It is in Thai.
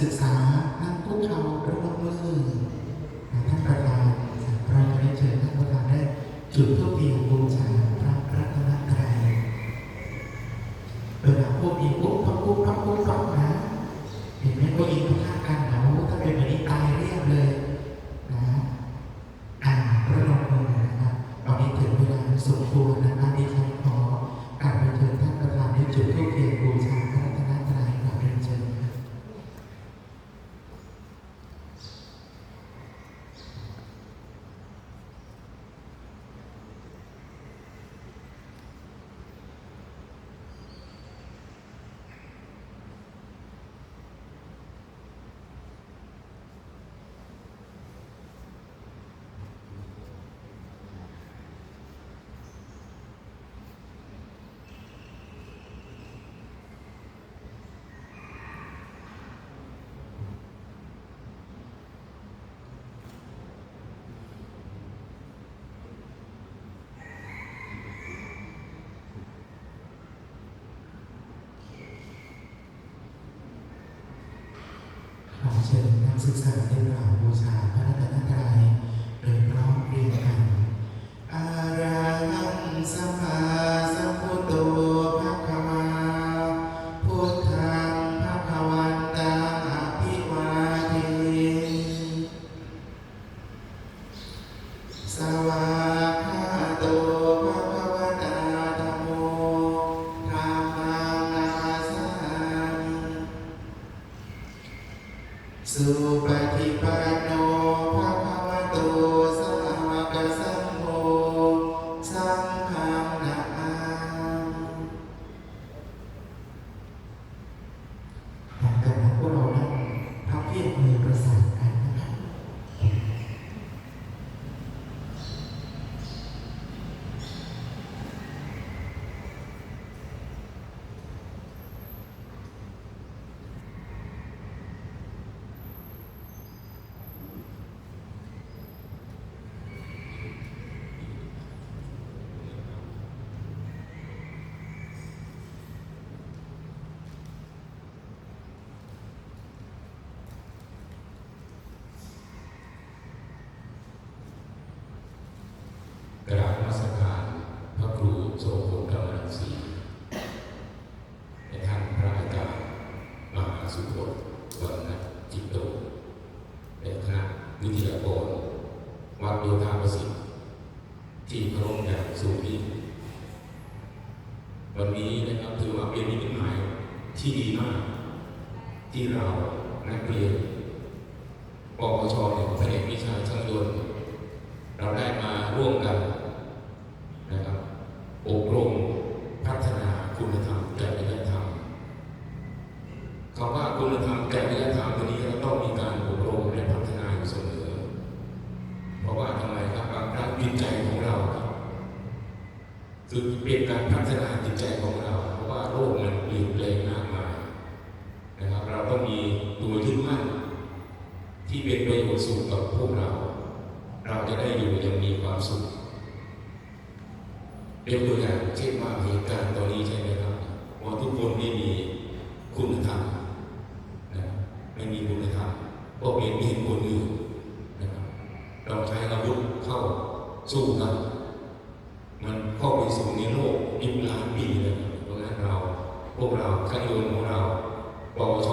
ศึกษานั่งคุกเข่าระนมมือท่านประธานเราจะได้เชิญท่านประธานได้จุดทูปเทียนบูชาพระรัตนตรัยเวลาพวกอีปุ๊บปั๊บปุ๊บปุ๊บปุ๊บปั๊บนะ เห็นไหมพวกอีพลาดกันเหนาถ้าเป็นแบบนี้ตายเรียบเลยนะอ่าระนมมือนะครับตอนนี้ถึงเวลาสมควรนะครับที่ฉันขอการไปเชิญท่านประธานได้จุดธูปเทียนบูชาพระรัตนตรัยครับเรียนเชิญครับ ขอ เชิญนักศึกษาได้กล่าวบูชาพระรัตนตรัย สุปฏิปันโนภะคะวะโตสาวกสังโฆสังฆังนะมาหลังจากนั้นพวกเรานั่งพับเพียบมือประสานกันนะครับ กราบนมัสการพระครูโสพลกำลังศรีในท่านพระอาจารย์มหา สุพจน์วรรณจิตโตในคณะวิทยากรวัดโยธาประสิทธิ์ที่เคารพอยางสูงยิ่วันนี้นะครับถือว่าเป็นนิมิตหมายที่ดีมาก ที่เรานักเรียนปวชเนี่ยแผนกวิชาช่างยนต์เราได้มาร่วมกันนะครับอบรมพัฒนาคุณธรรมจริยธรรมคำว่าคุณธรรมจริยธรรมตัวนี้เราต้องมีการอบรมและพัฒนาอยู่เสมอ เพราะว่าทำไมครับบางครั้งจิตใจของเราครับ คือเป็นการพัฒนาจิตใจของเรา เพราะว่าโลกมันเปลี่ยนแปลงมากมายนะครับ เราต้องมีตัวยึดมั่นที่เป็นประโยชน์สูงกับพวกเรา เราจะได้อยู่อย่างมีความสุขยกตัวอย่างเช่นว่าเหตุการณ์ตอนนี้ใช่ไหมครับว่าทุกคนไม่มีคุณธรรมนะไม่มีคุณธรรมก็เปลี่ยนเห็นคนอื่นนะครับเราใช้อาวุธเข้าสู้กัน พวกเราข้างบนของเราปวช